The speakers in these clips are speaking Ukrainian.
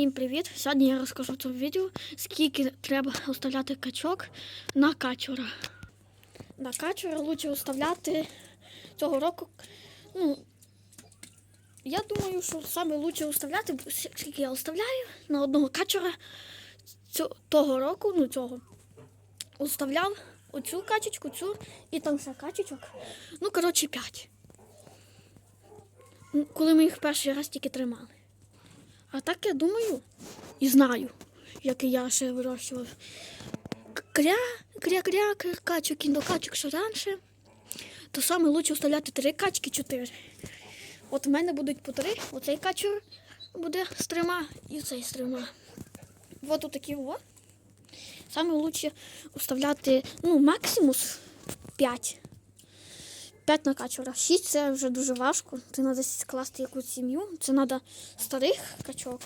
Всім привіт! Сьогодні я розкажу в цьому відео, скільки треба оставляти качок на качура. На качура краще оставляти цього року. Ну, я думаю, що саме краще оставляти, скільки я оставляю на одного качура того року, ну цього, оставляв оцю качечку, цю і там ще качечок. Ну, коротше, п'ять. Ну, Коли ми їх перший раз тільки тримали. А так я думаю і знаю, як я ще вирощував. Кря, кря, кря, кря, качок, індокачок ще раніше. То саме лучше вставляти три качки, чотири. От в мене будуть по три. Оцей качур буде з трьома і цей з трьома. От отакі о. Саме лучше вставляти, ну, максимус 5. 5 на качура. 6 це вже дуже важко. Це треба скласти якусь сім'ю. Це треба старих качок.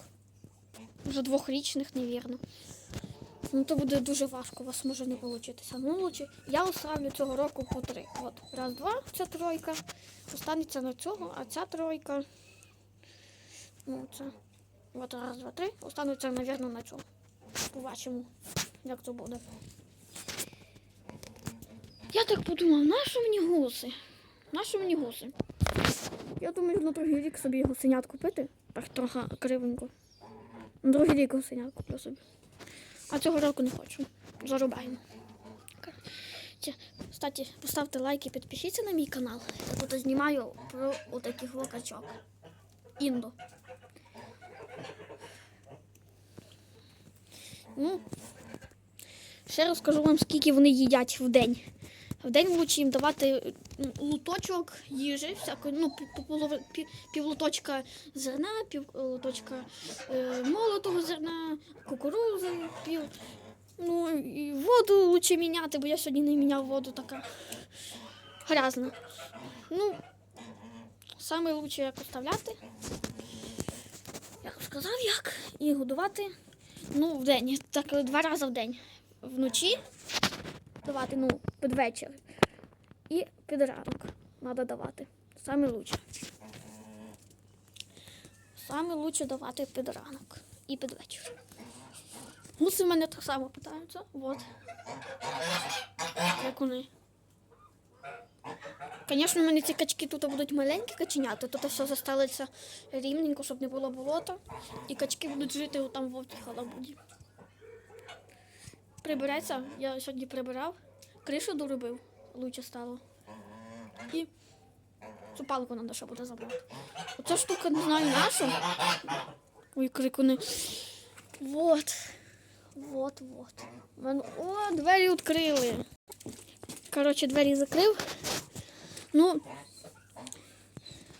Вже двохрічних, невірно. Ну, то буде дуже важко, у вас може не вийти. Ну, лучше. Я оставлю цього року по три. От, раз, два, це тройка. Останеться на цього, а ця тройка. Ну, це. От раз, два, три. Останеться, мабуть, на цьому. Побачимо, як це буде. Я так подумав, нащо мені гуси? Нащо мені гуси? Я думаю, на другий рік собі гусенят купити. Так трохи кривенько. На другий рік гусенят куплю собі. А цього року не хочу. Зарубаємо. Коротше, Кстати, поставте лайк і підпишіться на мій канал. Я тут знімаю про отаких локачок. Індо. Ну, ще розкажу вам, скільки вони їдять в день. В день лучше їм давати м, луточок їжі, всякої, ну, пів, полови- півлоточка зерна, півлоточка е, молотого зерна, кукурузи, пів. Ну і воду лучше міняти, бо я сьогодні не міняв воду така грязна. Ну, саме лучше як оставляти. Я сказав як. І годувати. Ну, в день, так два рази в день. Вночі давати, ну, під вечір. І під ранок треба давати. Саме лучше. Саме лучше давати під ранок і під вечір. Гуси в мене так само питаються. Вот. Як вони. Звісно, в мене ці качки тут будуть маленькі каченята, тут все застелиться рівненько, щоб не було болота. І качки будуть жити там в овтій халабуді. Прибереться, я сьогодні прибирав, кришу доробив, лучше стало. І цю палку треба ще буде забрати. Оця штука не знаю нашу. Ой, крикуни. Вот. Вот, вот. О, двері відкрили. Коротше, двері закрив. Ну,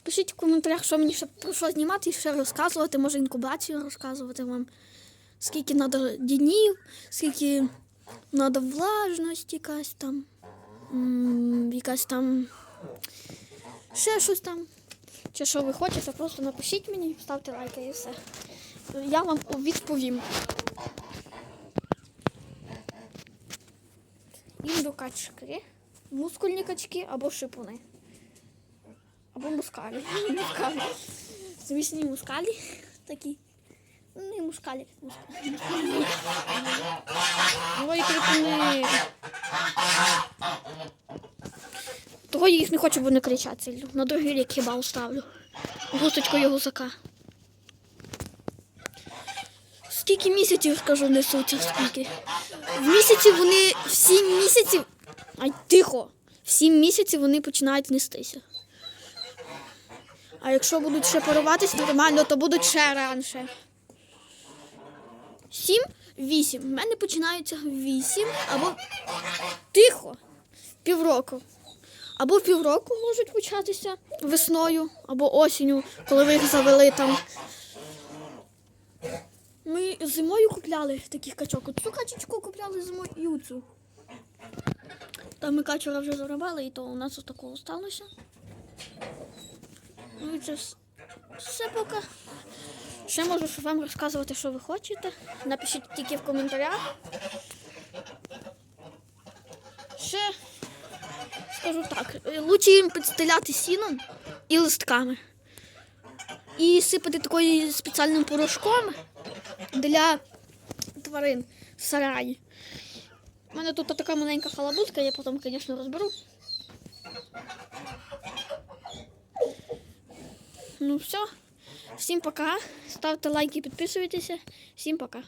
пишіть в коментарях, що мені ще про що знімати і ще розказувати, може інкубацію розказувати вам. Скільки треба днів, скільки треба влажність якась там, якась там ще щось там. Чи що ви хочете, просто напишіть мені, ставте лайки і все. Я вам відповім. Індокачки, мускульні качки або шипуни. Або мускалі. мускалі. Звісні мускалі такі. Ну, не мускалі. мускалі. Ой, крикуни. Того я їх не хочу, бо не кричать сильно. На другий рік хіба оставлю. Гусочкою гусака. Скільки місяців, скажу, несуться, скільки. В місяці вони в сім місяців. Ай, тихо! В сім місяців вони починають нестися. А якщо будуть ще паруватись нормально, то будуть ще раніше. Сім, вісім. В мене починаються вісім або тихо. Півроку. Або півроку можуть початися весною або осінню, коли ви їх завели там. Ми зимою купляли таких качок. Оцю качечку купляли зимою і оцю. Там ми качура вже заробили, і то у нас ось такого сталося. Ну і це все поки. Ще можу вам розказувати, що ви хочете. Напишіть тільки в коментарях. Ще скажу так, лучше їм підстеляти сіном і листками. І сипати такою спеціальним порошком, для тварин в сараї. У мене тут така маленька халабутка, я потім, звісно, розберу. Ну все. Всім пока. Ставте лайки, підписуйтеся. Всім пока.